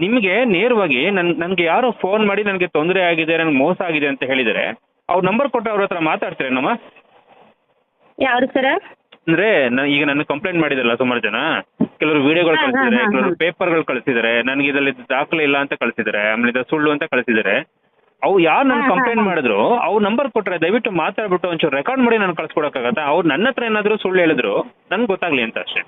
ನಿಮಗೆ ನೇರವಾಗಿ ನನ್ ನನಗೆ ಯಾರೋ ಫೋನ್ ಮಾಡಿ ನನಗೆ ತೊಂದರೆ ಆಗಿದೆ ನನಗೆ ಮೋಸ ಆಗಿದೆ ಅಂತ ಹೇಳಿದರೆ ಅವ್ರ ನಂಬರ್ ಕೊಟ್ಟು ಅವ್ರ ಹತ್ರ ಮಾತಾಡ್ತೀರೇನಮ್ಮ ಯಾರು ಸರ ಅಂದ್ರೆ ನ- ಈಗ ನನ್ನ ಕಂಪ್ಲೇಂಟ್ ಮಾಡಿದಾರಲ್ಲ ಸುಮಾರು ಜನ ಕೆಲವರು ವಿಡಿಯೋಗಳು ಹಾ, ಹಾ, ಕಳಿಸಿದ್ದಾರೆ ಹಾ, ಕೆಲವರು. ಪೇಪರ್ಗಳು ಕಳಿಸಿದ್ದಾರೆ ನನಗೆ ಇದರಲ್ಲಿ ದಾಖಲೆ ಇಲ್ಲ ಅಂತ ಕಳಿಸಿದ್ದಾರೆ ಆಮೇಲೆ ಇದು ಸುಳ್ಳು ಅಂತ ಕಳಿಸಿದ್ದಾರೆ. ಅವು ಯಾರು ನನ್ ಹಾ, ಹಾ, ಕಂಪ್ಲೇಂಟ್ ಹಾ. ಮಾಡಿದ್ರು ಅವ್ರ ನಂಬರ್ ಕೊಟ್ರೆ ದಯವಿಟ್ಟು ಮಾತಾಡ್ಬಿಟ್ಟು ಒಂಚೂರು ರೆಕಾರ್ಡ್ ಮಾಡಿ ನಾನು ಕಳ್ಸ್ಕೊಡಕ್ಕಾಗತ್ತಾ? ಅವ್ರು ನನ್ನ ಹತ್ರ ಏನಾದ್ರು ಸುಳ್ಳು ಹೇಳಿದ್ರು ನನ್ಗೆ ಗೊತ್ತಾಗ್ಲಿ ಅಂತ ಅಷ್ಟೇ.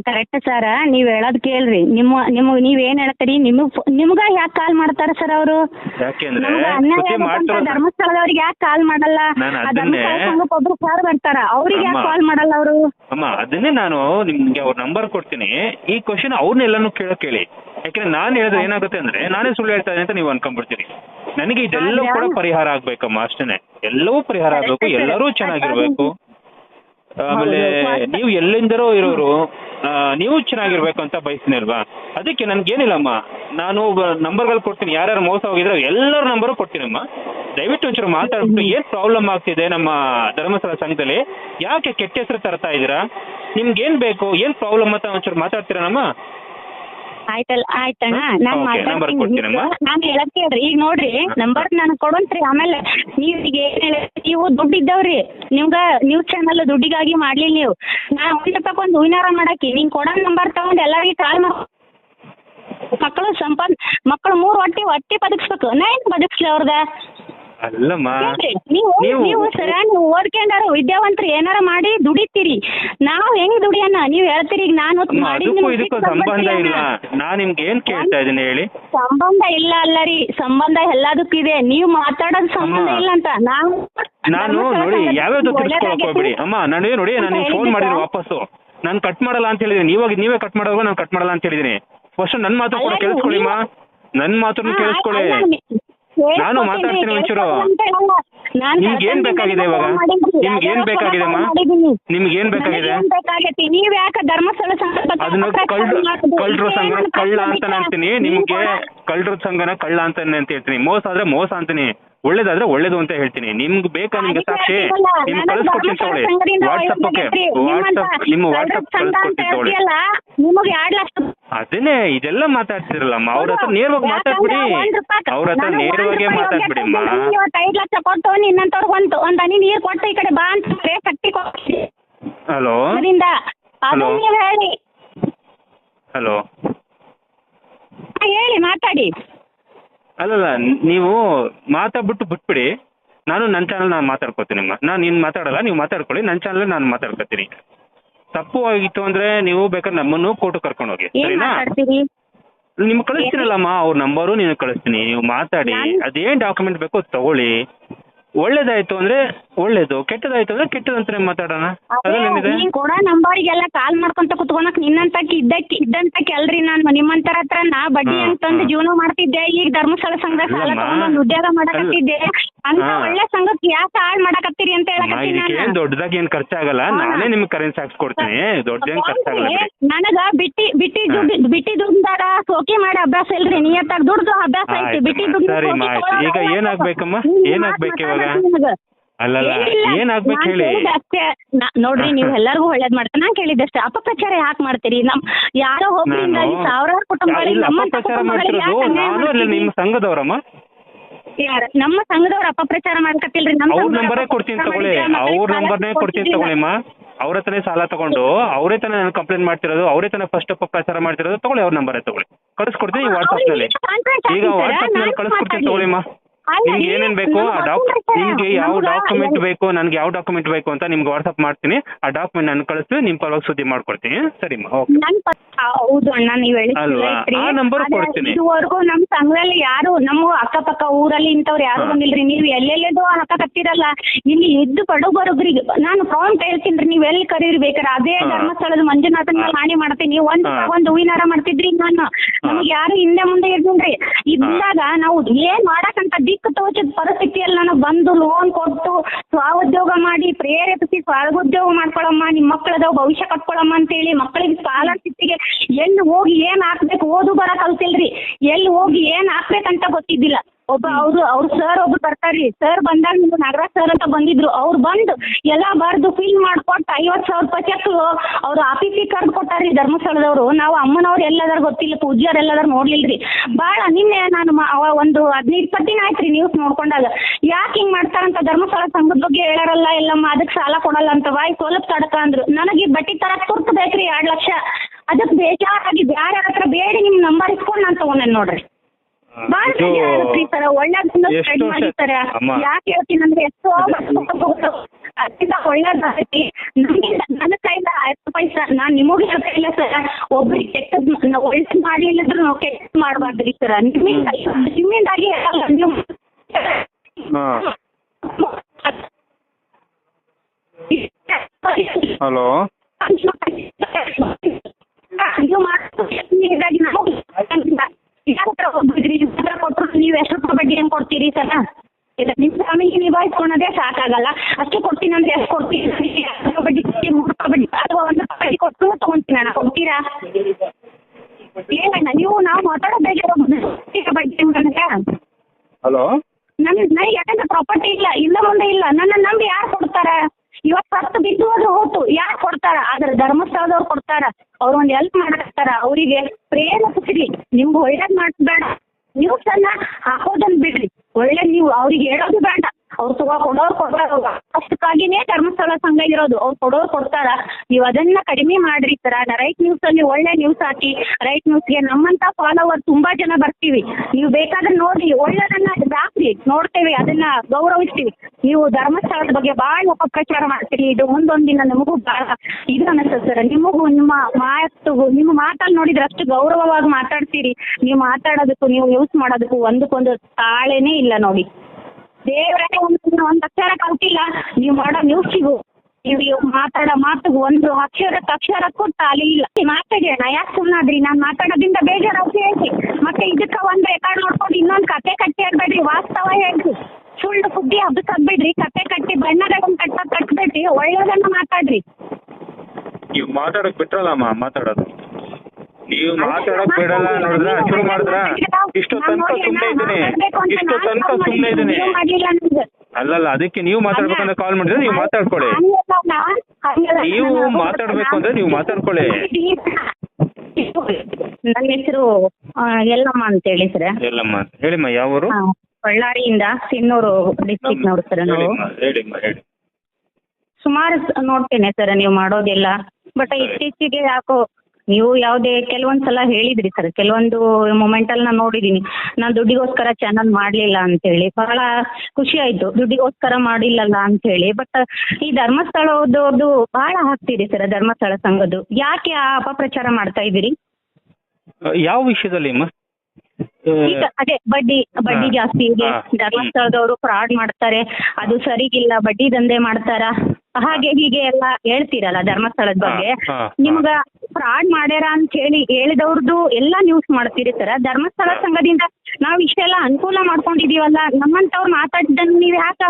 ಕರೆಕ್ಟ್ ಸರ್ ನೀವ್ ಹೇಳೋದ್ ಕೇಳ್ರಿ. ನಿಮ್ಮ ನಿಮ್ಗ್ ನೀವ್ ಏನ್ ಹೇಳ್ತೀರಿ ನಿಮಗ್ ನಿಮ್ಗ ಯಾಕೆ ಕಾಲ್ ಮಾಡ್ತಾರ ಸರ್ ಅವರು? ಯಾಕೆಂದ್ರೆ ಮಾಡ್ತಿರೋದು ಧರ್ಮಸ್ಥಳದವ್ರಿಗೆ ಯಾಕೆ ಕಾಲ್ ಮಾಡಲ್ಲ? ನಾನು ಆ ಅದನ್ನೇ- ಧರ್ಮಸ್ಥಳ ಸಂಘಕ್ಕೆ ಒಬ್ರು ಸರ್ ಬರ್ತಾರ. ಅವ್ರಿಗೆ ಯಾಕೆ ಅಮ್ಮ. ಕಾಲ್ ಮಾಡಲ್ಲ ಅವರು? ಅಮ್ಮ ಅದನ್ನೇ ನಾನು ನಿಮ್ಗೆ ಅವ್ರ ನಂಬರ್ ಕೊಡ್ತೀನಿ. ಈ ಕ್ವಶನ್ ಅವ್ರನ್ನೆಲ್ಲಾನು ಕೇಳೋ ಕೇಳಿ. ಯಾಕಂದ್ರೆ ನಾನು ಹೇಳಿದ್ರೆ ಏನಾಗುತ್ತೆ ಅಂದ್ರೆ ನಾನೇ ಸುಳ್ಳು ಹೇಳ್ತಾ ಇದ್ದೀನಿ ಅಂತ ನೀವು ಅನ್ಕೊಂಡ್ಬಿಡ್ತೀರಿ. ನನಗೆ ಇದೆಲ್ಲವೂ ಕೂಡ ಪರಿಹಾರ ಆಗ್ಬೇಕಮ್ಮ ಅಷ್ಟೇನೆ. ಎಲ್ಲವೂ ಪರಿಹಾರ ಆಗ್ಬೇಕು. ಎಲ್ಲರೂ ಚೆನ್ನಾಗಿರ್ಬೇಕು. ಆಮೇಲೆ. ನೀವು ಎಲ್ಲಿಂದರೋ ಇರೋರು ನೀವು ಚೆನ್ನಾಗಿರ್ಬೇಕು ಅಂತ ಬಯಸ್ತೀನಿ ಅಲ್ವಾ ಅದಕ್ಕೆ ನನ್ಗೇನಿಲ್ಲಮ್ಮ. ನಾನು ನಂಬರ್ಗಳು ಕೊಡ್ತೀನಿ. ಯಾರ್ಯಾರು ಮೋಸ ಹೋಗಿದ್ರೆ ಎಲ್ಲರ ನಂಬರು ಕೊಡ್ತೀನಮ್ಮ. ದಯವಿಟ್ಟು ಒಂಚೂರು ಮಾತಾಡ್ಬಿಟ್ಟು ಏನ್ ಪ್ರಾಬ್ಲಮ್ ಆಗ್ತಿದೆ ನಮ್ಮ ಧರ್ಮಸ್ಥಳ ಸಂಘದಲ್ಲಿ? ಯಾಕೆ ಕೆಟ್ಟ ಹೆಸರು ತರ್ತಾ ಇದ್ದೀರಾ? ನಿಮ್ಗೆ ಏನ್ ಬೇಕು? ಏನ್ ಪ್ರಾಬ್ಲಮ್ ಅಂತ ಒಂಚೂರು ಮಾತಾಡ್ತೀರನಮ್ಮ? ಆಯ್ತಲ್ಲ ಆಯ್ತಣ್ಣ. ನಾನ್. ಮಾತಾಡ್ತೀನಿ. ನಾನು ಹೇಳಕ್ ಕೇಳ್ರಿ. ಈಗ ನೋಡ್ರಿ ನಂಬರ್ ನಾನು ಕೊಡೋಂತ್ರಿ ಆಮೇಲೆ ನೀವ್ ಈಗ ಏನ್ ನೀವು ದುಡ್ಡು ಇದ್ದವ್ರಿ. ನಿಮ್ಗ ನ್ಯೂಸ್ ಚಾನಲ್ ದುಡ್ಡಿಗಾಗಿ ಮಾಡ್ಲಿಲ್ಲ ನೀವು. ನಾ ಒಂದ್ ರೂಪಾಯಿ ಒಂದು ಹೂವಿನಾರ ಮಾಡಾಕಿ ನೀನ್ ಕೊಡೋ ನಂಬರ್ ತಗೊಂಡ್ ಎಲ್ಲರಿಗೆ ಕಾಲ್ ಮಾಡ್ ಮಕ್ಕಳು ಸಂಪಾದ ಮಕ್ಕಳು ಮೂರ್ ಹೊಟ್ಟಿ ಹೊಟ್ಟಿ ಬದುಕ್ಸ್ಬೇಕು. ನಾ ಏನ್ ಬದುಕ್ಸ್ಲಿ ಅವ್ರದ? ಅಲ್ಲಮ್ಮ ನೀವು ನೀವು- ಸರ ನೀವು ಓದ್ಕೊಂಡಾರ ವಿದ್ಯಾವಂತರು ಏನಾರ ಮಾಡಿ ದುಡಿತೀರಿ. ನಾವು ಹೆಂಗ್ ದುಡಿಯನ್ನ? ನೀವ್ ಹೇಳ್ತೀರಿ ಈಗ ನಾನು ಸಂಬಂಧ ಇಲ್ಲ. ನಾನು ನಿಮ್ಗೆ ಏನ್ ಕೇಳ್ತಾ ಇದ್ದೀನಿ ಹೇಳಿ? ಸಂಬಂಧ ಇಲ್ಲ ಅಲ್ಲ ರೀ. ಸಂಬಂಧ ಎಲ್ಲದಕ್ಕೂ ಇದೆ. ನೀವು ಮಾತಾಡೋದು ಸಂಬಂಧ. ಇಲ್ಲ ಅಂತ. ನಾವು ನಾನು ನೋಡಿ ಯಾವ್ಯಾವ್ದು ತಿಳಿಸ್ಕೊಳಕ್ ಹೋಗ್ಬೇಡಿ. ಅಮ್ಮ ನಾನು ನೋಡಿ ನಾನು ನಿಮ್ಗೆ ಫೋನ್ ಮಾಡಿದ್ರು ವಾಪಸ್ಸು. ನಾನು ಕಟ್ ಮಾಡಲ್ಲ ಅಂತ ಹೇಳಿದೀನಿ. ಇವಾಗ ನೀವೇ ಕಟ್ ಮಾಡೋವಾಗ ನಾನು ಕಟ್ ಮಾಡಲ್ಲ ಅಂತ ಹೇಳಿದೀನಿ. ಫಸ್ಟ್ ನನ್ನ ಮಾತು ಕೂಡ ಅಲ್ಲ, ಕೇಳಿಸ್ಕೊಳ್ಳಿ ನೀವು- ಅಮ್ಮ ನನ್ನ ಮಾತನ್ನು ಕೇಳಿಸ್ಕೊಳ್ಳಿ. ನಾನು ಮಾತಾಡ್ತೀನಿ ಒಂಚೂರು. ನಿಮ್ಗೆ ಏನ್ ಬೇಕಾಗಿದೆ ಇವಾಗ? ನಿಮ್ಗೆ ಏನ್ ಬೇಕಾಗಿದೆ ಅಮ್ಮ? ನಿಮ್ಗೆ ಏನ್ ಬೇಕಾಗಿದೆ? ನೀವ್ ಯಾಕೆ ಧರ್ಮಸ್ಥಳ ಅದನ್ನ ಕಳ್ಳ? ಕಳ್ಳರ ಸಂಘ ಕಳ್ಳ ಅಂತ ಅಂತೀನಿ. ನಿಮ್ಗೆ ಕಳ್ಳರ ಸಂಘನ ಕಳ್ಳ ಅಂತ ಹೇಳ್ತೀನಿ. ಮೋಸ ಆದ್ರೆ ಮೋಸ ಅಂತೀನಿ. ಒಳ್ಳೇದಾದ್ರೆ ಒಳ್ಳೇದು ಅಂತ ಹೇಳ್ತೀನಿ. ನಿಮ್ಗೆ ಬೇಕಾ ನಿಮ್ಗೆ ಸಾಕ್ಷಿ? ನಿಮ್ ಕಳಿಸ್ಕೊಡ್ತೀನಿ ತಗೊಳ್ಳಿ. WhatsApp okay. ಒಯ್ಯೋದಾಗೈತ್ರಿ. ವಾಟ್ಸಪ್ ನಿಮ್ಮ ವಾಟ್ಸಪ್ ಕಳಿಸ್ಕೊಡ್ತೀನಿ ತಗೊಳ್ಳಿ. ಅದನ್ನೇ ಇದೆಲ್ಲ ಮಾತಾಡ್ತಿರಲ್ಲಮ್ಮ ಅವ್ರ ಹತ್ರ ನೇರವಾಗಿ ಮಾತಾಡ್ಬಿಡಿ. ಅವ್ರ ಹತ್ರ ನೇರವಾಗಿ ಮಾತಾಡ್ಬಿಡಿಮ್ಮ ಐದ್ ಲಕ್ಷ ಕೊಟ್ಟು ನಿನ್ನಂತವ್ರಿಗೆ ಒಂದು ಒಂದ್ ಹನಿ ನೀರ್ ಕೊಟ್ಟು ಈ ಕಡೆ ಬಾ ಅಂತ ಸ್ಪ್ರೇ ಕಟ್ಟಿ ಕೊಡ್ತೀನಿ. ಹಲೋ? ಅದರಿಂದ? ನೀವ್ ಹೇಳಿ. ಹಲೋ? ಹೇಳಿ ಮಾತಾಡಿ. ಅಲ್ಲಲ್ಲ ನೀವು ಮಾತಾಡ್ಬಿಟ್ಟು ಬಿಟ್ಬಿಡಿ. ನಾನು ನನ್ನ ಚಾನಲ್ ನಾನು ಮಾತಾಡ್ಕೋತೀನಿ ನಾನು ನೀನು ಮಾತಾಡಲ್ಲ ನೀವು ಮಾತಾಡ್ಕೊಳ್ಳಿ ನನ್ನ ಚಾನಲ್ ನಾನು ಮಾತಾಡ್ಕೊತೀನಿ. ತಪ್ಪು ಆಗಿತ್ತು ಅಂದ್ರೆ ನೀವು ಬೇಕಾದ್ರೆ ನಮ್ಮನ್ನು ಕೋರ್ಟ್ ಕರ್ಕೊಂಡು ಹೋಗಿ ಏನ್ ಸರಿನಾ? ಮಾತಾಡ್ತೀರಿ? ನಿಮ್ಗೆ ಕಳಿಸ್ತೀನಲ್ಲಮ್ಮ ಅವ್ರ ನಂಬರು ನೀನು ಕಳಿಸ್ತೀನಿ ನೀವು ಮಾತಾಡಿ ಅದೇನ್ ಡಾಕ್ಯುಮೆಂಟ್ ಬೇಕೋ ತಗೊಳ್ಳಿ. ಒಳ್ಳೇದಾಯ್ತು ಅಂದ್ರೆ ಒಳ್ಳೇದು ಕೆಟ್ಟದಾಯ್ತು ಅಂದ್ರೆ ಕೆಟ್ಟದಂತಾನೆ ಮಾತಾಡೋಣ. ಅದ್ರಲ್ಲೇನಿದೆ ನೀನ್ ಕೊಡ ನಂಬರಿಗೆಲ್ಲ ಕಾಲ್ ಮಾಡ್ಕೊಂತ ಕುತ್ಕೊಳಕ್ ನಿನ್ನಂತಕ್ಕೆ ಇದ್ದಕ್ಕೆ ಇದ್ದಂತ ಅಲ್ರಿ ನಾನು ನಿಮ್ಮಂತರ ಹತ್ರ ನಾ ಬಡ್ಡಿ ಹಾ, ಅಂತಂದು ಹಾ. ಜೀವನ ಮಾಡ್ತಿದ್ದೆ ಈಗ ಧರ್ಮಸ್ಥಳ ಸಂಘ ಸಾಲ ತಗೊಂಡು ತಗೊಂಡ್ ಉದ್ಯೋಗ ಮಾಡಕತ್ತಿದ್ದೆ. ಅಂತ. ಒಳ್ಳೆ ಸಂಘಕ್ಕೆ ಯಾಕೆ ಹಾಳ್ ಮಾಡಕತ್ತೀರಿ ಅಂತ ಹೇಳಕತ್ತೀನಿ ಇದಕ್ಕೆ ಏನ್ ನಾನು ದೊಡ್ಡದಾಗಿ ಏನ್ ಖರ್ಚಾಗಲ್ಲ ಹಾ. ನಾನೇ ನಿಮ್ಗೆ ಕರೆನ್ಸಿ ಹಾಕ್ಸ್ಕೊಡ್ತೀನಿ ದೊಡ್ಡದೇನ್ ಖರ್ಚಾಗಲ್ಲ ಬಿಡಿ ನನಗ ಬಿಟ್ಟಿ ಬಿಟ್ಟಿ ಹಾ. ದುಡ್ಡು ಬಿಟ್ಟಿ ದುಡ್ಡಾಡ ಸೋಕಿ ಮಾಡಿ ಅಭ್ಯಾಸ ಇಲ್ರಿ ನಿಯತ್ತಾಗ ದುಡ್ದು ಅಭ್ಯಾಸ ಐತಿ. ಬಿಟ್ಟಿ ದುಡ್ಡು ಸರಿಮ್ಮ, ಆಯ್ತು. ಈಗ ಏನಾಗ್ಬೇಕಮ್ಮ? ಏನಾಗ್ಬೇಕು ಇವಾಗ? ಅಲ್ಲಲ್ಲ ಏನಾಗ್ಬೇಕು ಹೇಳಿ ಅಷ್ಟೇ ನಾ- ನೋಡ್ರಿ ನೀವು ಎಲ್ಲರಿಗೂ ಒಳ್ಳೇದ್ ಮಾಡ್ತಾ ನಾ ಕೇಳಿದ್ದಷ್ಟೇ ಅಪಪ್ರಚಾರ ಯಾಕ್ ಮಾಡ್ತೀರಿ ನಮ್ ಯಾರೋ ಒಬ್ರಿಂದಾಗಿ ನಾನು ಸಾವಿರಾರು ಕುಟುಂಬಗಳಿಗೆ ಇಲ್ಲ ನಮ್ಮಂತ ಅಪಪ್ರಚಾರ ಕುಟುಂಬಗಳಿಗೆ ಮಾಡ್ತಿರೋದು ಯಾಕ್ ಅನ್ಯಾಯ ನಾನು ಇಲ್ಲ ಮಾಡ್ತೀರಿ? ನಿಮ್ಮ ಸಂಘದವರಮ್ಮ ಯಾರು? ನಮ್ಮ ಸಂಘದವ್ರ ಅಪಪ್ರಚಾರ ಮಾಡ್ಕತ್ತಿಲ್ರಿ ನಮ್ಮ ಅವ್ರ ಸಂಘದವ್ರ ನಂಬರೇ ಕೊಡ್ತೀನಿ ಅಪಪ್ರಚಾರ ತಗೊಳ್ಳಿ. ಮಾಡಿದ್ರೆ ಅವ್ರ ನಂಬರ್ ನಂಬರ್ನೇ ಕೊಡ್ತೀನಿ ತಗೊಳ್ಳಿ ತಗೊಳ್ಳಿಮ್ಮ ಅವ್ರ ಹತ್ರನೇ ಸಾಲ ತಗೊಂಡು ಅವರೇ ತಾನೇ ನಾನು ಕಂಪ್ಲೇಂಟ್ ಮಾಡ್ತಿರೋದು ಅವರೇ ತಾನೇ ಫಸ್ಟ್ ಅಪಪ್ರಚಾರ ಮಾಡ್ತಿರೋದು ತಗೊಳ್ಳಿ ಅವ್ರ ನಂಬರೇ ತಗೊಳ್ಳಿ. ಕಳಿಸ್ಕೊಡ್ತೀನಿ ವಾಟ್ಸಪ್ನಲ್ಲಿ. ಅವ್ರಿಗೆ ಈಗ ಹಾಕಿದ್ದೀರಾ? ವಾಟ್ಸಪ್ನಲ್ಲಿ ನಾನು ಕಳಿಸ್ಕೊಡ್ತೀನಿ ತಗೊಳ್ಳಿ ತಗೊಳ್ಳಿಮ್ಮ ನಿಮ್ಗೆ ಏನೇನ್ ಬೇಕು? ಆ ನಮ್ಗೆ ಯಾವ ಡಾಕ್ಯುಮೆಂಟ್ ಬೇಕು? ನನ್ಗೆ ಯಾವ ಡಾಕ್ಯುಮೆಂಟ್ ಬೇಕು ಅಂತ ನಿಮ್ಗೆ ವಾಟ್ಸಪ್ ಮಾಡ್ತೀನಿ. ಆ ಡಾಕ್ಯುಮೆಂಟ್ ನಾನು ಕಳಿಸ್ತೀನಿ ನಿಮ್ ಪರವಾಗಿ ಸುದ್ದಿ ಮಾಡ್ಕೊಡ್ತೀನಿ. ಸರಿ ಹೌದು ಅಣ್ಣ ನೀವ್. ಆ ಆದ್ರೆ ಕೊಡ್ತೀನಿ. ಇದುವರೆಗೂ ನಮ್ ಸಂಘದಲ್ಲಿ ಯಾರು ನಮ್ಮ ಅಕ್ಕಪಕ್ಕ ಊರಲ್ಲಿ ಇಂಥವ್ರು ಯಾರು. ಬಂದಿಲ್ರಿ? ನೀವು ಎಲ್ಲೆಲ್ಲೆದೋ ಹಾಕಕತ್ತೀರಲ್ಲ ಇಲ್ಲಿ ಇದ್ದು ಬಡಬರಗ್ರಿಗೆ ನಾನು ಪ್ರಾಂಟ್ ಹೇಳ್ತೀನಿ ನೀವ್ ಎಲ್ಲಿ ಕರೀರಿ ಬೇಕಾರೆ ಅದೇ ಧರ್ಮಸ್ಥಳದ ಮಂಜುನಾಥನ್ ಮೇಲೆ ಹಾನಿ ಮಾಡ್ತೀನಿ. ಒಂದ್. ಒಂದ್ ಹೂವಿನಾರ ಮಾಡ್ತಿದ್ರಿ ನಾನು. ನಮ್ಗೆ ಯಾರು ಹಿಂದೆ ಮುಂದೆ ಇರ್ಲಿಲ್ರಿ. ಇದ್ದಾಗ ನಾವು ಏನ್ ಮಾಡಕಂತ ದಿಕ್ಕು ತೋಚದ ಪರಿಸ್ಥಿತಿಯಲ್ಲಿ ನಾನು ಬಂದು ಲೋನ್ ಕೊಟ್ಟು ಸ್ವಾಉದ್ಯೋಗ ಮಾಡಿ, ಪ್ರೇರೇಪಿಸಿ ಸ್ವಾಉದ್ಯೋಗ ಮಾಡ್ಕೊಳಮ್ಮ, ನಿಮ್ ಮಕ್ಕಳದ ಭವಿಷ್ಯ ಕಟ್ಕೊಳಮ್ಮ ಅಂತೇಳಿ ಮಕ್ಕಳಿಗೆ ಸ್ಕಾಲರ್ಶಿಪ್ಗೆ ಎಲ್ಲಿ ಹೋಗಿ ಏನ್ ಹಾಕ್ಬೇಕು ಓದು ಬರ ಕಲ್ತಿಲ್ರಿ ಎಲ್ಲಿ ಹೋಗಿ ಏನ್ ಹಾಕ್ಬೇಕಂತ ಗೊತ್ತಿದ್ದಿಲ್ಲ. ಒಬ್ಬ ಅವರು, ಅವ್ರ ಸರ್ ಒಬ್ರು ಬರ್ತಾರಿ ಸರ್ ಬಂದಾಗ ನಿಮ್ಗೆ ನಾಗರಾಜ್ ಸರ್ ಅಂತ ಬಂದಿದ್ರು. ಅವ್ರು ಬಂದು ಎಲ್ಲಾ ಬರ್ದು ಫಿಲ್ ಮಾಡ್ಕೊಟ್ಟು ಐವತ್ತು ಸಾವಿರ ರೂಪಾಯಿ ಚೆಕ್ ಅವ್ರು ಆಫೀಸಿಗೆ ಕರ್ದು ಕೊಟ್ಟಾರ್ರಿ ಧರ್ಮಸ್ಥಳದವರು. ನಾವು ಅಮ್ಮನವ್ರು ಎಲ್ಲದಾರ ಗೊತ್ತಿಲ್ಲ, ಪೂಜ್ಯರು ಎಲ್ಲದಾರ ನೋಡ್ಲಿಲ್ರಿ. ಭಾಳ ನಿನ್ನೆ ನಾನು ಒಂದು ಹದಿನೈದು ಪಟ್ಟಿನ ಆಯ್ತ್ರಿ ನ್ಯೂಸ್ ನೋಡ್ಕೊಂಡಾಗ. ಯಾಕೆ ಹಿಂಗ್ ಮಾಡ್ತಾರಂತ ಧರ್ಮಸ್ಥಳ ಸಂಘದ ಬಗ್ಗೆ ಹೇಳಾರಲ್ಲ ಎಲ್ಲಮ್ಮ ಅದಕ್ಕೆ ಸಾಲ ಕೊಡಲ್ಲ ಅಂತ ಬಾಯ್ ಸೋಲಪ್ ತಡಕ ಅಂದ್ರು. ನನಗೆ ಬಟ್ಟಿ ತರ ತುರ್ತು ಬೇಕ್ರಿ ಎರಡ್ ಲಕ್ಷ. ಅದಕ್ಕೆ ಬೇಜಾರಾಗಿ ಬೇರೆ ಹತ್ರ ಬೇಡಿ ನಿಮ್ ನಂಬರ್ ಇಸ್ಕೊಂಡು ನಾನು ತಗೊಂಡೇನ್ ನೋಡ್ರಿ. ಎಷ್ಟು ಅಮ್ಮ. ಯಾಕೆ ಹೇಳ್ತೀನಿ ಅಂದ್ರೆ ಎಷ್ಟೋ ಅದರಿಂದ ಒಳ್ಳೇದಾಗೈತಿ ನನ್ನ ಕೈಯಿಂದ ಹತ್ತು ರೂಪಾಯಿ ಸರ್ ನಾನ್ ನಿಮಗೆ ಹೇಳ್ತಾ ಇಲ್ಲ ಸರ್. ಒಬ್ರಿಗೆ ಕೆಟ್ಟದ್ ಒಳ್ಳೇದ್ ಮಾಡ್ಲಿಲ್ಲ ಅಂದ್ರೂ ನಾವು ಕೆಟ್ಟದ್ ಮಾಡ್ಬಾರ್ದ್ರಿ ಸರ್. ನಿಮ್ಮಿಂದ ನಿಮ್ಮಿಂದಾಗಿ ನೀವು ಹಲೋ. ನೀವು ಮಾಡ್ತೀರಿ? ನಾವು ಯಾರ ಕೊಟ್ಟರು ನೀವು ಎಷ್ಟು ರೂಪಾಯಿ ಬಡ್ಡಿ ಹೆಂಗ್ ಕೊಡ್ತೀರಿ ಸಲ ಇಲ್ಲ ನಿಮ್ಮ ಫ್ಯಾಮಿಲಿ ನಿಭಾಯಿಸ್ಕೊಳೋದೇ ಸಾಕಾಗಲ್ಲ. ಅಷ್ಟು ಕೊಡ್ತೀನಿ ಅಂದ್ರೆ ಎಷ್ಟು ಕೊಡ್ತೀನಿ ಬಡ್ಡಿ ಮೂರು ರೂಪಾಯಿ ಬಡ್ಡಿ ಅಥವಾ ಒಂದು ರೂಪಾಯಿ ಕೊಟ್ಟು ತಗೊಂತೀನಿ ಅಣ್ಣ. ಕೊಡ್ತೀರಾ? ಏನಣ್ಣ ನೀವು ನಾವು ಮಾತಾಡೋ ಬೇಜಾರು ಬಡ್ಡಿ ನನಗೆ? ಹಲೋ ನನ್ ನನಗೆ ಯಾಕಂದ್ರೆ ಪ್ರಾಪರ್ಟಿ ಇಲ್ಲ. ಇಲ್ಲ ಮುಂದೆ ಇಲ್ಲ. ನನ್ನ ನಂಬಿ ಯಾರು ಕೊಡ್ತಾರ? ಇವತ್ತು ಸತ್ತು ಬಿದ್ದು ಹೋದ್ರೆ ಹೋತು. ಯಾರು ಕೊಡ್ತಾರ? ಆದ್ರೆ ಧರ್ಮಸ್ಥಳದವ್ರು ಕೊಡ್ತಾರ. ಅವ್ರ ಒಂದ್ ಹೆಲ್ಪ್ ಮಾಡಕ್ತಾರ ಅವರಿಗೆ ಸಿಗ್ಲಿ ನಿಮ್ಗೆ ಒಳ್ಳೇದ್ ಮಾಡ್ಬೇಡ. ನೀವು ಸಣ್ಣ ಹಾಕೋದನ್ ಬಿಡ್ರಿ. ಒಳ್ಳೆ ನೀವು ಅವ್ರಿಗೆ ಹೇಳೋದು ಬೇಡ. ಅವ್ರು ತಗೋ ಕೊಡೋರು ಕೊಡೋರು ಅಷ್ಟಕ್ಕಾಗಿನೇ ಧರ್ಮಸ್ಥಳ ಸಂಘ ಇರೋದು. ಅವ್ರು ಕೊಡೋರು ಕೊಡ್ತಾರ. ನೀವು ಅದನ್ನ ಕಡಿಮೆ ಮಾಡ್ರಿ ಸರ ರೈಟ್ ನ್ಯೂಸ್ ಅಲ್ಲಿ ಒಳ್ಳೆ ನ್ಯೂಸ್ ಹಾಕಿ ರೈಟ್ ನ್ಯೂಸ್ಗೆ ನಮ್ಮಂತ ಫಾಲೋವರ್ ತುಂಬಾ ಜನ ಬರ್ತೀವಿ. ನೀವು ಬೇಕಾದ್ರೆ ನೋಡಿ, ಒಳ್ಳೇದನ್ನ ಹಾಕ್ರಿ. ನೋಡ್ತೇವೆ, ಅದನ್ನ ಗೌರವಿಸ್ತೀವಿ. ನೀವು ಧರ್ಮಸ್ಥಳದ ಬಗ್ಗೆ ಬಹಳ ಅಪಪ್ರಚಾರ ಮಾಡ್ತೀರಿ. ಇದು ಮುಂದೊಂದಿನ ನಮಗೂ ಬಹಳ ಇದು ಅನಿಸ್ತದೆ ಸರ್. ನಿಮಗೂ ನಿಮ್ಮ ಮಾತುಗೂ ನಿಮ್ಮ ಮಾತಲ್ಲಿ ನೋಡಿದ್ರೆ ಅಷ್ಟು ಗೌರವವಾಗಿ ಮಾತಾಡ್ತೀರಿ. ನೀವು ಮಾತಾಡೋದಕ್ಕೂ, ನೀವು ಯೂಸ್ ಮಾಡೋದಕ್ಕೂ ಒಂದಕ್ಕೊಂದು ತಾಳೆನೇ ಇಲ್ಲ ನೋಡಿ. ದೇವರೇ, ಒಂದು ಅಕ್ಷರ ಕಲ್ತಿಲ್ಲ. ನೀವು ಮಾಡೋ ನ್ಯೂಸಿಗೂ, ನೀವು ಮಾತಾಡೋ ಮಾತಿಗೂ ಒಂದು ಅಕ್ಷರಕ್ಕೆ ಅಕ್ಷರಕ್ಕೂ ತಾಲಿ ಇಲ್ಲ. ಮಾತಾಡೋಣ ಯಾಕೆ ಸುಮ್ಮನಾದ್ರಿ ನಾನು ಮಾತಾಡೋದ್ರಿಂದ ಬೇಜಾರಾಗಿ ಹೇಳಿ ಮತ್ತೆ ಇದಕ್ಕ ಒಂದ್ ರೆಕಾರ್ಡ್ ನೋಡ್ಕೊಂಡು ಇನ್ನೊಂದು ಕತೆ ಕಟ್ಟಿ ಹೇಳ್ಬೇಡ್ರಿ ವಾಸ್ತವ ಹೇಳ್ರಿ ಸುಳ್ಳು ಸುದ್ದಿ ಹಬ್ಬಕ್ಕೆ ಹಾಕ್ಬೇಡ್ರಿ ಕತೆ ಕಟ್ಟಿ ಬಣ್ಣಗಳನ್ನ ಕಟ್ಟ ಕಟ್ಬೇಡ್ರಿ ಒಳ್ಳೆಯದನ್ನ ಮಾತಾಡ್ರಿ. ನೀವು ಮಾತಾಡಕ್ ಬಿಟ್ರಲ್ಲಮ್ಮ, ಮಾತಾಡೋದು. ನೀವು ಮಾತಾಡಕ್ ಬಿಡಲ್ಲ ನೋಡಿದ್ರ ಶುರು ಮಾಡಿದ್ರ? ಇಷ್ಟು ತನಕ ಸುಮ್ಮನೆ ಇದ್ದೀನಿ. ಇಷ್ಟು ತನಕ ಸುಮ್ಮನೆ ಇದ್ದೀನಿ. ಅಲ್ಲಲ್ಲ ಅದಕ್ಕೆ ನೀವು ಮಾತಾಡ್ಬೇಕಂದ್ರೆ ಕಾಲ್ ಮಾಡಿದ್ರೆ ನೀವು ಮಾತಾಡ್ಕೊಳ್ಳಿ. ನೀವು ಮಾತಾಡ್ಬೇಕು ಅಂದ್ರೆ ನೀವು ಮಾತಾಡ್ಕೊಳ್ಳಿ. ನನ್ನ ಹೆಸರು ಎಲ್ಲಮ್ಮ ಅಂತ ಹೇಳಿ ಸರ್. ಎಲ್ಲಮ್ಮ ಹೇಳಿಮ್ಮ ಯಾವ ಊರು ಬಳ್ಳಾರಿಯಿಂದ ಸಿನ್ನೂರು ಡಿಸ್ಟಿಕ್ನವ್ರು ಸರ್ ನಾವು. ಸುಮಾರು ನೋಡ್ತೇನೆ ಸರ್ ನೀವು ಮಾಡೋದೆಲ್ಲ. ಬಟ್ ಇತ್ತೀಚೆಗೆ ಯಾಕೋ ನೀವು ಯಾವ್ದೇ ಕೆಲವೊಂದು ಸಲ ಹೇಳಿದ್ರಿ ಸರ್ ಕೆಲವೊಂದು ಮೊಮೆಂಟಲ್ಲಿ ನಾನು ನೋಡಿದ್ದೀನಿ ನಾನು ದುಡ್ಡಿಗೋಸ್ಕರ ಚಾನಲ್ ಮಾಡಲಿಲ್ಲ ಅಂತೇಳಿ. ಬಹಳ ಖುಷಿ ಆಯ್ತು. ದುಡ್ಡಿಗೋಸ್ಕರ ಮಾಡಿಲ್ಲಲ್ಲ ಅಂತೇಳಿ. ಬಟ್ ಈ ಧರ್ಮಸ್ಥಳದವ್ರದ್ದು ಬಹಳ ಆಗ್ತಿದೆ ಸರ್ ಧರ್ಮಸ್ಥಳ ಸಂಘದ್ದು. ಯಾಕೆ ಆ ಅಪಪ್ರಚಾರ ಮಾಡ್ತಾ ಇದ್ದೀರಿ? ಯಾವ ವಿಷಯದಲ್ಲಿ ಅಮ್ಮ ಈಗ ಅದೇ ಬಡ್ಡಿ ಬಡ್ಡಿ. ಜಾಸ್ತಿ ಇದೆ. ಧರ್ಮಸ್ಥಳದವರು ಫ್ರಾಡ್ ಮಾಡ್ತಾರೆ. ಅದು ಸರಿಗಿಲ್ಲ. ಬಡ್ಡಿ ದಂಧೆ ಮಾಡ್ತಾರ? ಹಾಗೆ ಹೀಗೆ ಎಲ್ಲ ಹೇಳ್ತೀರಲ್ಲ ಧರ್ಮಸ್ಥಳದ ಬಗ್ಗೆ. ಹಾ, ಹಾ. ನಿಮ್ಗ ಫ್ರಾಡ್ ಮಾಡ್ಯಾರ ಅಂತ ಹೇಳಿ ಹೇಳಿದವ್ರದ್ದು ಎಲ್ಲ ನ್ಯೂಸ್ ಮಾಡ್ತೀರಿ ಸರ್ ಧರ್ಮಸ್ಥಳ ಸಂಘದಿಂದ ನಾವ್ ಇಷ್ಟೆಲ್ಲ ಅನುಕೂಲ ಮಾಡ್ಕೊಂಡಿದೀವಲ್ಲ? ನಮ್ಮಂತವ್ರು ಮಾತಾಡಿದ್ದನ್ನು ನೀವ್ ಯಾಕೆ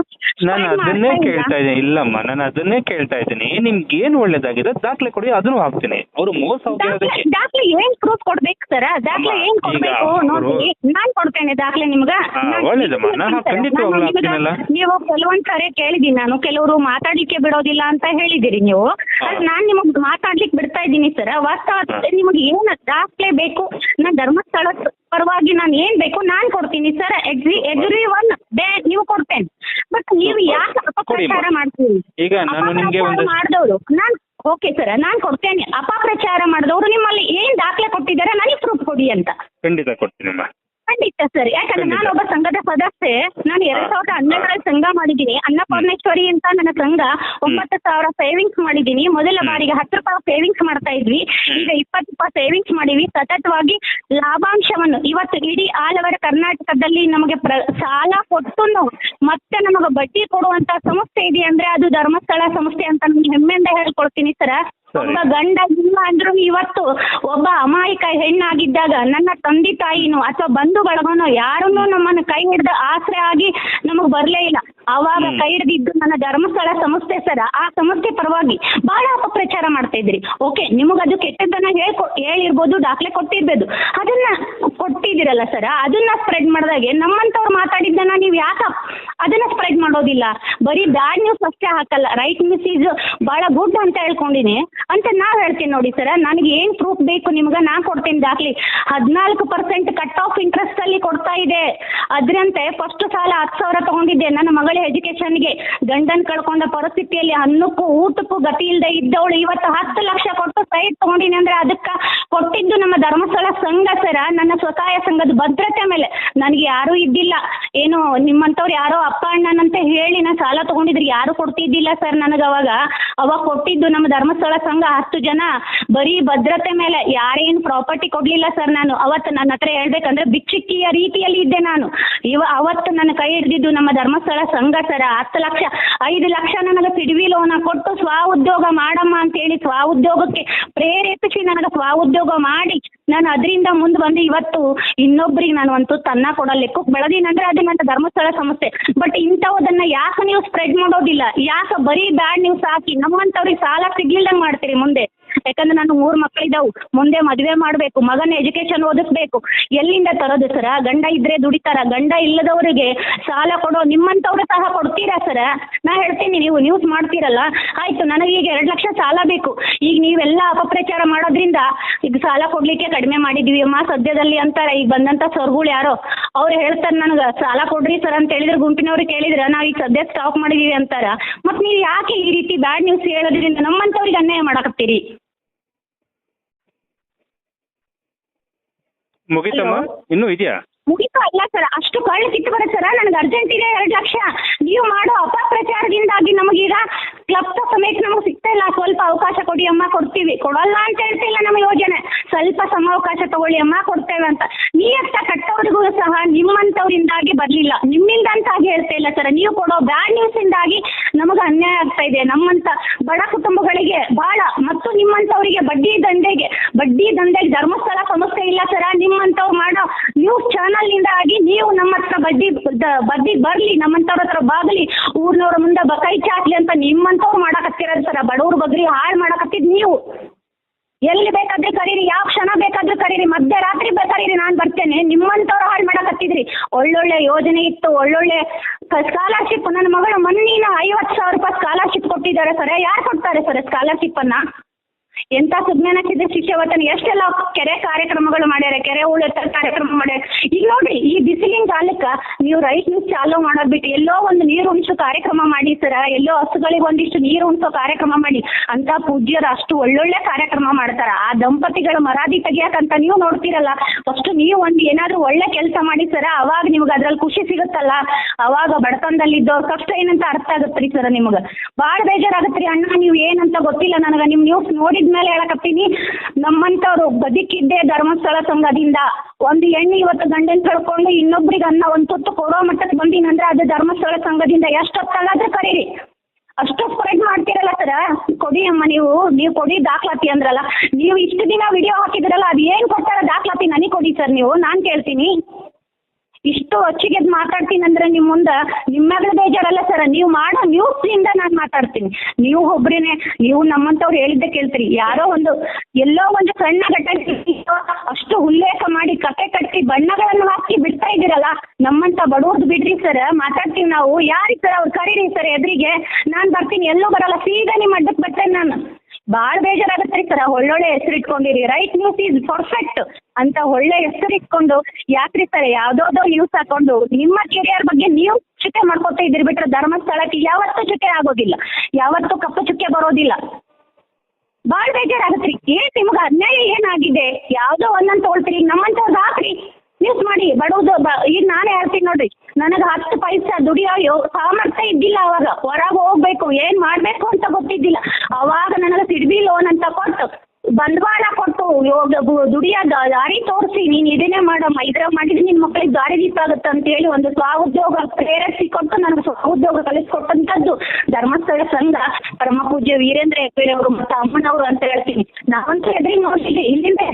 ನಾನು ಅದನ್ನೇ ಕೇಳ್ತಾ ಇದ್ದೀನಿ. ಇಲ್ಲಮ್ಮ ನಾನು ಅದನ್ನೇ ಕೇಳ್ತಾ ಇದ್ದೀನಿ. ನಿಮ್ಗೆ ಏನ್ ಒಳ್ಳೇದಾಗಿದೆ? ದಾಖಲೆ ಕೊಡಿ ಅದನ್ನು ಹಾಕ್ತೀನಿ. ಅವರು ಮೋಸ ದಾಖಲೆ ಹೋಗಿರೋದಕ್ಕೆ ದಾಖಲೆ ಏನ್ ಪ್ರೂಫ್ ಕೊಡ್ಬೇಕು ಸರ್ ದಾಖಲೆ ಅಮ್ಮ, ಏನ್ ಈಗ ಕೊಡ್ಬೇಕು ಅವ್ರು- ನೋಡಿ ನಾನ್ ಕೊಡ್ತೇನೆ ದಾಖಲೆ ನಿಮ್ಗ. ಹಾ, ನಾನ್ ಒಳ್ಳೇದಮ್ಮ. ನಾನು ಖಂಡಿತ sir. ಖಂಡಿತವಾಗ್ಲೂ ನಾನು ನಿಮ್ಗೆ ಹಾಕ್ತೀನಲ್ಲ. ನೀವು ಕೆಲವೊಂದ್ ಸರಿ ಕೇಳಿದೀನಿ ನಾನು. ಕೆಲವರು ಮಾತಾಡ್ಲಿಕ್ಕೆ ಬಿಡೋದಿಲ್ಲ ಅಂತ ಹೇಳಿದಿರಿ ನೀವು. ನಾನ್ ನಿಮಗ್ ಮಾತಾಡ್ಲಿಕ್ಕೆ ಬಿಡ್ತಾ ಇದ್ದೀನಿ ಸರ್ ವಾಸ್ತವ ನಿಮಗೆ ಏನ್ ದಾಖಲೆ ಬೇಕು? ನಾನ್ ಧರ್ಮಸ್ಥಳ ಪರವಾಗಿ ನಾನು ಏನ್ ಬೇಕು ನಾನ್ ಕೊಡ್ತೀನಿ sir agree every one day ನೀವು ಕೊಡ್ತೇನೆ. ಬಟ್ ನೀವು ಯಾಕೆ ಅಪಪ್ರಚಾರ ಮಾಡ್ತೀರಿ? ಈಗ ನಾನು ನಿಮ್ಗೆ ಒಂದು ಮಾಡಿದವರು ನಾನ್ ಓಕೆ ಸರ್ ನಾನ್ ಕೊಡ್ತೇನೆ. ಅಪಪ್ರಚಾರ ಮಾಡಿದವರು ನಿಮ್ಮಲ್ಲಿ ಏನ್ ದಾಖಲೆ ಕೊಟ್ಟಿದ್ದಾರೆ ನನಗೆ ಪ್ರೂಫ್ ಕೊಡಿ ಅಂತ. ಖಂಡಿತ ಕೊಡ್ತೀನಮ್ಮ ಖಂಡಿತ ಸರ್. ಯಾಕಂದ್ರೆ. ನಾನು ಒಬ್ಬ ಸಂಘದ ಸದಸ್ಯೆ. ನಾನು ಎರಡ್ ಸಾವಿರದ ಹನ್ನೆರಡರಲ್ಲಿ ಸಂಘ ಮಾಡಿದ್ದೀನಿ. ಅನ್ನಪೂರ್ಣೇಶ್ವರಿ ಅಂತ ನನ್ನ ಸಂಘ ಒಂಬತ್ತು ಸಾವಿರ ಸೇವಿಂಗ್ಸ್ ಮಾಡಿದ್ದೀನಿ. ಮೊದಲ ಬಾರಿಗೆ ಹತ್ತು ರೂಪಾಯಿ ಸೇವಿಂಗ್ಸ್ ಮಾಡ್ತಾ ಇದ್ವಿ. ಈಗ ಇಪ್ಪತ್ತು ರೂಪಾಯಿ ಸೇವಿಂಗ್ಸ್ ಮಾಡಿವಿ ಸತತವಾಗಿ ಲಾಭಾಂಶವನ್ನು ಇವತ್ತು ಇಡೀ ಆಲ್ ಓವರ್ ಕರ್ನಾಟಕದಲ್ಲಿ ನಮಗೆ ಪ್ರ ಸಾಲ ಕೊಟ್ಟು ಮತ್ತೆ ನಮಗೆ ಬಡ್ಡಿ ಕೊಡುವಂತ ಸಂಸ್ಥೆ ಇದೆ ಅಂದ್ರೆ ಅದು ಧರ್ಮಸ್ಥಳ ಸಂಸ್ಥೆ ಅಂತ ನಾನು ಹೆಮ್ಮೆಯಿಂದ ಹೇಳ್ಕೊಳ್ತೀನಿ ಸರಿ. ಒಬ್ಬ ಗಂಡ ಇಲ್ಲ ಅಂದ್ರು ಇವತ್ತು ಒಬ್ಬ ಅಮಾಯಕ ಹೆಣ್ಣಾಗಿದ್ದಾಗ ನನ್ನ ತಂದೆ ತಾಯಿನೋ ಅಥವಾ ಬಂಧು ಬಳಗನೋ ಯಾರನ್ನೂ ನಮ್ಮನ್ನ ಕೈ ಹಿಡ್ದು ಆಸರೆ ಆಗಿ ನಮಗ್ ಬರ್ಲೇ ಇಲ್ಲ. ಅವಾಗ. ಕೈ ಹಿಡಿದಿದ್ದು ನನ್ನ ಧರ್ಮಸ್ಥಳ ಸಂಸ್ಥೆ ಸರ. ಆ ಸಂಸ್ಥೆ ಪರವಾಗಿ ಬಹಳ ಅಪಪ್ರಚಾರ ಮಾಡ್ತಾ ಇದ್ರಿ. ಓಕೆ ನಿಮಗದು ಅದು ಕೆಟ್ಟದ್ದನ್ನ ಹೇಳ್ಕೊ ಹೇಳಿರ್ಬೋದು ದಾಖಲೆ ಕೊಟ್ಟಿರ್ಬೋದು. ಅದನ್ನ ಕೊಟ್ಟಿದ್ದೀರಲ್ಲ ಸರ ಅದನ್ನ ಸ್ಪ್ರೆಡ್ ಮಾಡಿದಾಗೆ ನಮ್ಮಂತವ್ರು ಮಾತಾಡಿದ್ದನ್ನ ನೀವು ಯಾಕೆ ಅದನ್ನ ಸ್ಪ್ರೆಡ್ ಮಾಡೋದಿಲ್ಲ? ಬರೀ ಬ್ಯಾಡ್ ನ್ಯೂಸ್ ಅಷ್ಟೇ ಹಾಕಲ್ಲ. ರೈಟ್ ನ್ಯೂಸ್ ಈಸ್ ಬಹಳ ಗುಡ್ ಅಂತ ಹೇಳ್ಕೊಂಡಿನಿ. ಅಂತ ನಾವ್ ಹೇಳ್ತೀನಿ ನೋಡಿ ಸರ ನನಗೆ ಏನ್ ಪ್ರೂಫ್ ಬೇಕು ನಿಮ್ಗ? ನಾ ಕೊಡ್ತೀನಿ ದಾಖಲೆ. ಹದಿನಾಲ್ಕು ಪರ್ಸೆಂಟ್ ಕಟ್ ಆಫ್ ಇಂಟ್ರೆಸ್ಟ್ ಅಲ್ಲಿ ಕೊಡ್ತಾ ಇದೆ. ಅದ್ರಂತೆ ಫಸ್ಟ್ ಸಾಲ ಹತ್ತು ಸಾವಿರ ತಗೊಂಡಿದ್ದೆ. ನನ್ನ ಮಗಳ ಎಜುಕೇಶನ್ಗೆ ಗಂಡನ್ ಕಳ್ಕೊಂಡ ಪರಿಸ್ಥಿತಿಯಲ್ಲಿ ಅನ್ನಕ್ಕೂ ಊಟಕ್ಕೂ ಗತಿ ಇಲ್ಲದೆ ಇದ್ದವಳು ಇವತ್ತು ಹತ್ತು ಲಕ್ಷ ಕೊಟ್ಟು ಸೈಟ್ ತಗೊಂಡಿನಿ ಅಂದ್ರೆ ಅದಕ್ಕ ಕೊಟ್ಟಿದ್ದು ನಮ್ಮ ಧರ್ಮಸ್ಥಳ ಸಂಘ ಸರ, ನನ್ನ ಸ್ವಸಹಾಯ ಸಂಘದ ಭದ್ರತೆ ಮೇಲೆ. ನನಗೆ ಯಾರೂ ಇದ್ದಿಲ್ಲ. ಏನು ನಿಮ್ಮಂತವ್ರು ಯಾರೋ ಅಪ್ಪ ಅಣ್ಣನಂತ ಹೇಳಿ ನಾನು ಸಾಲ ತಗೊಂಡಿದ್ರೆ, ಯಾರು ಕೊಡ್ತಿದ್ದಿಲ್ಲ ಸರ್ ನನಗೆ ಅವಾಗ ಅವಾಗ ಕೊಟ್ಟಿದ್ದು ನಮ್ಮ ಧರ್ಮಸ್ಥಳ ಸಂಘ ಹತ್ತು ಜನ. ಬರೀ ಭದ್ರತೆ ಮೇಲೆ ಯಾರೇನು ಪ್ರಾಪರ್ಟಿ ಕೊಡ್ಲಿಲ್ಲ ಸರ್ ನಾನು. ಅವತ್ತು ನನ್ನ ಹತ್ರ ಹೇಳ್ಬೇಕಂದ್ರೆ ಭಿಕ್ಷುಕಿಯ ರೀತಿಯಲ್ಲಿ ಇದ್ದೆ ನಾನು. ಇವ ಅವತ್ತು ನನ್ನ ಕೈ ಹಿಡಿದಿದ್ದು ನಮ್ಮ ಧರ್ಮಸ್ಥಳ ಸಂಘ ಸರ ಹತ್ತು ಲಕ್ಷ, ಐದು ಲಕ್ಷ ನನಗೆ ಸಿಡಿವಿ ಲೋನ ಕೊಟ್ಟು ಸ್ವ ಉದ್ಯೋಗ ಮಾಡಮ್ಮ ಅಂತೇಳಿ ಸ್ವ ಉದ್ಯೋಗಕ್ಕೆ ಪ್ರೇರೇಪಿಸಿ ನನಗೆ ಸ್ವ ಉದ್ಯೋಗ ಮಾಡಿ ನಾನು ಅದರಿಂದ ಮುಂದೆ ಬಂದು ಇವತ್ತು ಇನ್ನೊಬ್ರಿಗೆ ನಾನು ಒಂದು ತನ್ನ ಬೆಳದಿನ ಬೆಳೆದೀನಂದ್ರೆ ಅದು ನನ್ನ ಧರ್ಮಸ್ಥಳ ಸಂಸ್ಥೆ ಬಟ್ ಇಂಥವದನ್ನ ಯಾಕೆ ನೀವು ಸ್ಪ್ರೆಡ್ ಮಾಡೋದಿಲ್ಲ? ಯಾಕೆ ಬರೀ ಬ್ಯಾಡ್ ನೀವು ಸಾಕಿ ನಮ್ಮಂಥವ್ರಿಗೆ ಸಾಲ ಸಿಗ್ಲಿಲ್ಲ ಮಾಡ್ತೀರಿ ಮುಂದೆ? ಯಾಕಂದ್ರೆ ನಾನು ಮೂರು ಮಕ್ಕಳಿದ್ದಾವು ಮುಂದೆ ಮದುವೆ ಮಾಡಬೇಕು, ಮಗನ ಎಜುಕೇಶನ್ ಓದಿಸ್ಬೇಕು. ಎಲ್ಲಿಂದ ತರೋದು ಸರ ಗಂಡ ಇದ್ರೆ ದುಡಿತಾರ? ಗಂಡ ಇಲ್ಲದವರಿಗೆ ಸಾಲ ಕೊಡೋ ನಿಮ್ಮಂಥವ್ರು ಸಹ ಕೊಡ್ತೀರಾ ಸರ ನಾ ಹೇಳ್ತೀನಿ, ನೀವು ನ್ಯೂಸ್ ಮಾಡ್ತೀರಲ್ಲ? ಆಯ್ತು, ನನಗೆ ಈಗ ಎರಡು ಲಕ್ಷ ಸಾಲ ಬೇಕು. ಈಗ ನೀವೆಲ್ಲ ಅಪಪ್ರಚಾರ ಮಾಡೋದ್ರಿಂದ ಈಗ ಸಾಲ ಕೊಡ್ಲಿಕ್ಕೆ ಕಡಿಮೆ ಮಾಡಿದ್ವಿ. ಅಮ್ಮ, ಸದ್ಯದಲ್ಲಿ ಅಂತಾರ, ಈಗ ಬಂದಂತ ಸರ್ಗಳು ಯಾರೋ, ಅವ್ರು ಹೇಳ್ತಾರೆ ನನಗೆ, ಸಾಲ ಕೊಡ್ರಿ ಸರ್ ಅಂತ ಹೇಳಿದ್ರೆ ಗುಂಪಿನವ್ರಿಗೆ ಕೇಳಿದ್ರೆ, ನಾವು ಈಗ ಸದ್ಯ ಸ್ಟಾಪ್ ಮಾಡಿದೀವಿ ಅಂತಾರ. ಮತ್ ನೀವು ಯಾಕೆ ಈ ರೀತಿ ಬ್ಯಾಡ್ ನ್ಯೂಸ್ ಹೇಳೋದ್ರಿಂದ ನಮ್ಮಂತವ್ರಿಗೆ ಅನ್ಯಾಯ ಮಾಡಕತ್ತೀರಿ? ಮುಗಿತಮ್ಮ? ಇನ್ನೂ ಇದೆಯಾ? ಮುಗಿತು ಅಲ್ಲ ಸರ್. ಅಷ್ಟು ಕಳ್ಳ ಕಿತ್ತು ಬರುತ್ತೆ ಸರ್. ನನಗೆ ಅರ್ಜೆಂಟ್ ಇದೆ ಎರಡು ಲಕ್ಷ. ನೀವು ಮಾಡೋ ಅಪಪ್ರಚಾರದಿಂದಾಗಿ ನಮಗೀಗ ಕ್ಲಬ್ ಸಮೇತ ನಮಗೆ ಸಿಗ್ತಾ ಇಲ್ಲ. ಸ್ವಲ್ಪ ಅವಕಾಶ ಕೊಡಿ ಅಮ್ಮ ಕೊಡ್ತೀವಿ. ಕೊಡಲ್ಲ ಅಂತ ಹೇಳ್ತಿಲ್ಲ ನಮ್ಮ ಯೋಜನೆ. ಸ್ವಲ್ಪ ಸಮಾವಕಾಶ ತಗೊಳ್ಳಿ ಅಮ್ಮ ಕೊಡ್ತೇವೆ ಅಂತ. ನೀಯತ್ತ ಕಟ್ಟೋರಿಗೂ ಸಹ ನಿಮ್ಮಂತವರಿಂದಾಗಿ ಬರಲಿಲ್ಲ. ನಿಮ್ಮಿಂದ ಅಂತಾಗಿ ಹೇಳ್ತಾ ಇಲ್ಲ ಸರ್. ನೀವು ಕೊಡೋ ಬ್ಯಾಡ್ ನ್ಯೂಸ್ ಇಂದಾಗಿ ನಮಗೆ ಅನ್ಯಾಯ ಆಗ್ತಾ ಇದೆ. ನಮ್ಮಂತ ಬಡ ಕುಟುಂಬಗಳಿಗೆ ಬಹಳ ಮತ್ತು ನಿಮ್ಮಂತವರಿಗೆ ಬಡ್ಡಿ ದಂಧೆಗೆ ಬಡ್ಡಿ ದಂಧೆಗೆ ಧರ್ಮಸ್ಥಳ ಸಂಸ್ಥೆ ಇಲ್ಲ ಸರ. ನಿಮ್ಮಂತವ್ರು ಮಾಡೋ ನ್ಯೂಸ್ ಚಾನಲ್ನಿಂದ ಆಗಿ ನೀವು ನಮ್ಮ ಹತ್ರ ಬಡ್ಡಿ ಬಡ್ಡಿ ಬರ್ಲಿ, ನಮ್ಮಂತವ್ರ ಹತ್ರ ಬಾಗ್ಲಿ, ಊರ್ನವ್ರ ಮುಂದೆ ಬಕೈ ಚಾಟ್ಲಿ ಅಂತ ನಿಮ್ಮಂತವ್ರು ಮಾಡಕತ್ತಿರೋದು ಸರ. ಬಡವ್ರ ಬಗ್ರಿ ಹಾಳು ಮಾಡಕತ್ತಿದ್ ನೀವು. ಎಲ್ಲಿ ಬೇಕಾದ್ರೆ ಕರೀರಿ, ಯಾವ ಕ್ಷಣ ಬೇಕಾದ್ರೂ ಕರೀರಿ, ಮಧ್ಯರಾತ್ರಿ ಬೇಕಾರೀರಿ ನಾನು ಬರ್ತೇನೆ. ನಿಮ್ಮಂತವ್ರು ಹಾಳು ಮಾಡಕತ್ತಿದ್ರಿ. ಒಳ್ಳೊಳ್ಳೆ ಯೋಜನೆ ಇತ್ತು, ಒಳ್ಳೊಳ್ಳೆ ಸ್ಕಾಲರ್ಶಿಪ್ ನನ್ನ ಮಗಳು ರೂಪಾಯಿ ಸ್ಕಾಲರ್ಶಿಪ್ ಕೊಟ್ಟಿದ್ದಾರೆ ಸರ್. ಯಾರು ಕೊಡ್ತಾರೆ ಸರ್ ಸ್ಕಾಲರ್ಶಿಪ್ ಅನ್ನ? ಎಂತ ಸುಜ್ಞಾನ ಸಿದ್ಧ ಶಿಷ್ಯವತನ, ಎಷ್ಟೆಲ್ಲ ಕೆರೆ ಕಾರ್ಯಕ್ರಮಗಳು ಮಾಡ್ಯಾರ, ಕೆರೆ ಉಳಿತ ಕಾರ್ಯಕ್ರಮ ಮಾಡ್ಯಾರ. ಈಗ ನೋಡ್ರಿ, ಈ ಬಿಸಿಲಿನ ಕಾಲಕ್ಕ ನೀವು ರೈಟ್ ನ್ಯೂಸ್ ಚಾಲೂ ಮಾಡೋದ್ ಬಿಟ್ಟು ಎಲ್ಲೋ ಒಂದು ನೀರು ಉಣಿಸೋ ಕಾರ್ಯಕ್ರಮ ಮಾಡಿ ಸರ, ಎಲ್ಲೋ ಹಸುಗಳಿಗೆ ಒಂದಿಷ್ಟು ನೀರು ಉಣಿಸೋ ಕಾರ್ಯಕ್ರಮ ಮಾಡಿ, ಅಂತ ಪೂಜ್ಯರು ಅಷ್ಟು ಒಳ್ಳೊಳ್ಳೆ ಕಾರ್ಯಕ್ರಮ ಮಾಡ್ತಾರ. ಆ ದಂಪತಿಗಳ ಮರಾದಿ ತೆಗಿಯಕಂತ ನೀವು ನೋಡ್ತೀರಲ್ಲ ಫಸ್ಟ್ ನೀವು ಒಂದು ಏನಾದ್ರೂ ಒಳ್ಳೆ ಕೆಲಸ ಮಾಡಿ ಸರ, ಅವಾಗ ನಿಮ್ಗೆ ಅದ್ರಲ್ಲಿ ಖುಷಿ ಸಿಗುತ್ತಲ್ಲ. ಅವಾಗ ಬಡತನದಲ್ಲಿದ್ದವ್ರ ಕಷ್ಟ ಏನಂತ ಅರ್ಥ ಆಗತ್ರಿ ಸರ್ ನಿಮ್ಗೆ? ಬಾಳ ಬೇಜಾರಾಗತ್ರಿ ಅಣ್ಣ ನೀವು ಏನಂತ ಗೊತ್ತಿಲ್ಲ ನನಗ, ನಿಮ್ ನ್ಯೂಸ್ ನೋಡಿದ್ಮೇಲೆ ಹೇಳಕತ್ತೀನಿ. ನಮ್ಮಂತವ್ರು ಬದುಕಿದ್ದೆ ಧರ್ಮಸ್ಥಳ ಸಂಘದಿಂದ ಒಂದು ಹೆಣ್ಣು ಇವತ್ತು ಗಂಡನ್ ಕಳ್ಕೊಂಡು ಇನ್ನೊಬ್ರಿಗೆ ಅನ್ನ ಒಂದ್ ತುತ್ತು ಕೊಡೋ ಮಟ್ಟಕ್ಕೆ ಬಂದಿನಂದ್ರೆ ಅದು ಧರ್ಮಸ್ಥಳ ಸಂಘದಿಂದ ಎಷ್ಟು ಹೊತ್ತಾಗಾದ್ರೂ ಕರೀರಿ. ಅಷ್ಟು ಸ್ಪ್ರೆಡ್ ಮಾಡ್ತೀರಲ್ಲ ಸರ ಕೊಡಿ ಅಮ್ಮ ನೀವು. ನೀವು ಕೊಡಿ ದಾಖಲಾತಿ ಅಂದ್ರಲ್ಲ. ನೀವು ಇಷ್ಟು ದಿನ ವಿಡಿಯೋ ಹಾಕಿದ್ರಲ್ಲ ಅದು ಏನ್ ಕೊಡ್ತಾರ ದಾಖಲಾತಿ ನನಗೆ ಕೊಡಿ ಸರ್ ನೀವು. ನಾನ್ ಕೇಳ್ತೀನಿ. ಇಷ್ಟು ಹೊಚ್ಚಿಗೆದ್ ಮಾತಾಡ್ತೀನಿ ಅಂದ್ರೆ ನಿಮ್ಮ ಮುಂದೆ ನಿಮ್ಮಾಗ್ಲ ಬೇಜಾರಲ್ಲ ಸರ್ ನೀವು ಮಾಡೋ ನ್ಯೂಸ್ನಿಂದ ನಾನು ಮಾತಾಡ್ತೀನಿ. ನೀವು ಒಬ್ರೇನೆ, ನೀವು ನಮ್ಮಂತವ್ರು ಹೇಳಿದ್ದೆ ಕೇಳ್ತೀರಿ. ಯಾರೋ ಒಂದು, ಎಲ್ಲೋ ಒಂದು ಸಣ್ಣ ಘಟನೆ ಅಷ್ಟು ಉಲ್ಲೇಖ ಮಾಡಿ, ಕತೆ ಕಟ್ಟಿ, ಬಣ್ಣಗಳನ್ನು ಹಾಕಿ ಬಿಡ್ತಾ ಇದ್ದೀರಲ್ಲ, ನಮ್ಮಂತ ಬಡವ್ರದ್ದು ಬಿಡ್ರಿ ಸರ್ ಮಾತಾಡ್ತೀವಿ ನಾವು. ಯಾರಿ ಸರ್ ಅವ್ರು ಕರೀರಿ ಸರ್ ಎದುರಿಗೆ? ನಾನು ಬರ್ತೀನಿ. ಎಲ್ಲೂ ಬರಲ್ಲ. ಸೀದಾ ನಿಮ್ಮ ಅಡ್ಡಕ್ಕೆ ಬರ್ತೇನೆ ನಾನು. ಭಾಳ ಬೇಜಾರಾಗುತ್ತೆ ರೀ ಸರ್ ಒಳ್ಳೊಳ್ಳೆ ಹೆಸರು ಇಟ್ಕೊಂಡಿರಿ. ರೈಟ್ ನ್ಯೂಸ್ ಈಸ್ ಪರ್ಫೆಕ್ಟ್ ಅಂತ ಒಳ್ಳೆ ಹೆಸರು ಇಟ್ಕೊಂಡು ಯಾಕ್ರಿ ಸರ್ ಯಾವ್ದೋದೋ ನ್ಯೂಸ್ ಹಾಕೊಂಡು ನಿಮ್ಮ ಕೆರಿಯರ್ ಬಗ್ಗೆ ನೀವು ಚುಕ್ಕೆ ಮಾಡ್ಕೊತಾ ಇದ್ರಿ ಬಿಟ್ರೆ ಧರ್ಮಸ್ಥಳಕ್ಕೆ ಯಾವತ್ತೂ ಚುಕ್ಕೆ ಆಗೋದಿಲ್ಲ. ಯಾವತ್ತೂ ಕಪ್ಪು ಚುಕ್ಕೆ ಬರೋದಿಲ್ಲ. ಬಾಳ್ ಬೇಜಾರಾಗತ್ರಿ ಏನ್ ನಿಮ್ಗೆ ಅನ್ಯಾಯ ಏನಾಗಿದೆ? ಯಾವ್ದೋ ಒಂದೊಂದು ತೊಗೊಳ್ತೀರಿ ನಮ್ಮಂತವ್ರದ್ದು ಹಾಕ್ರಿ ನ್ಯೂಸ್ ಮಾಡಿ, ಬಡವ್ದು ಈಗ ನಾನೇ ಹೇಳ್ತೀನಿ ನೋಡ್ರಿ. ನನಗೆ ಹತ್ತು ಪೈಸಾ ದುಡಿಯೋ ಸಾಮರ್ಥ್ಯ ಇದ್ದಿಲ್ಲ ಅವಾಗ. ಹೊರಗೆ ಹೋಗ್ಬೇಕು, ಏನ್ ಮಾಡ್ಬೇಕು ಅಂತ ಗೊತ್ತಿದ್ದಿಲ್ಲ. ಅವಾಗ ನನಗೆ ಸಿಡ್ಬಿ ಲೋನ್ ಅಂತ ಕೊಟ್ಟು, ಬಂಡವಾಳ ಕೊಟ್ಟು ದುಡಿಯೋ ದಾರಿ ತೋರಿಸಿ, ನೀನ್ ಇದನ್ನೇ ಮಾಡಮ್ಮ ಇದ್ರ ಮಾಡಿದ್ರೆ ನಿನ್ ಮಕ್ಳಿಗೆ ದಾರಿ ದೀಪ ಆಗುತ್ತೆ ಅಂತ ಹೇಳಿ ಒಂದು ಸ್ವಉದ್ಯೋಗ ಪ್ರೇರೇಪಿಸಿ ಕೊಟ್ಟು ನನಗೆ ಸ್ವಉದ್ಯೋಗ ಕಲಿಸ್ಕೊಟ್ಟಂತದ್ದು ಧರ್ಮಸ್ಥಳ ಸಂಘ ಪರಮ ಪೂಜ್ಯ ವೀರೇಂದ್ರ ಹೆಗ್ಗಡೆ ಅವರು ಮತ್ತೆ ಅಮ್ಮನವರು ಅಂತ ಹೇಳ್ತೀನಿ. ನಾವಂತೂ ಎದುರಿಗೆ ನೋಡ್ತಿದ್ದೆ ಇಲ್ಲಿಂದ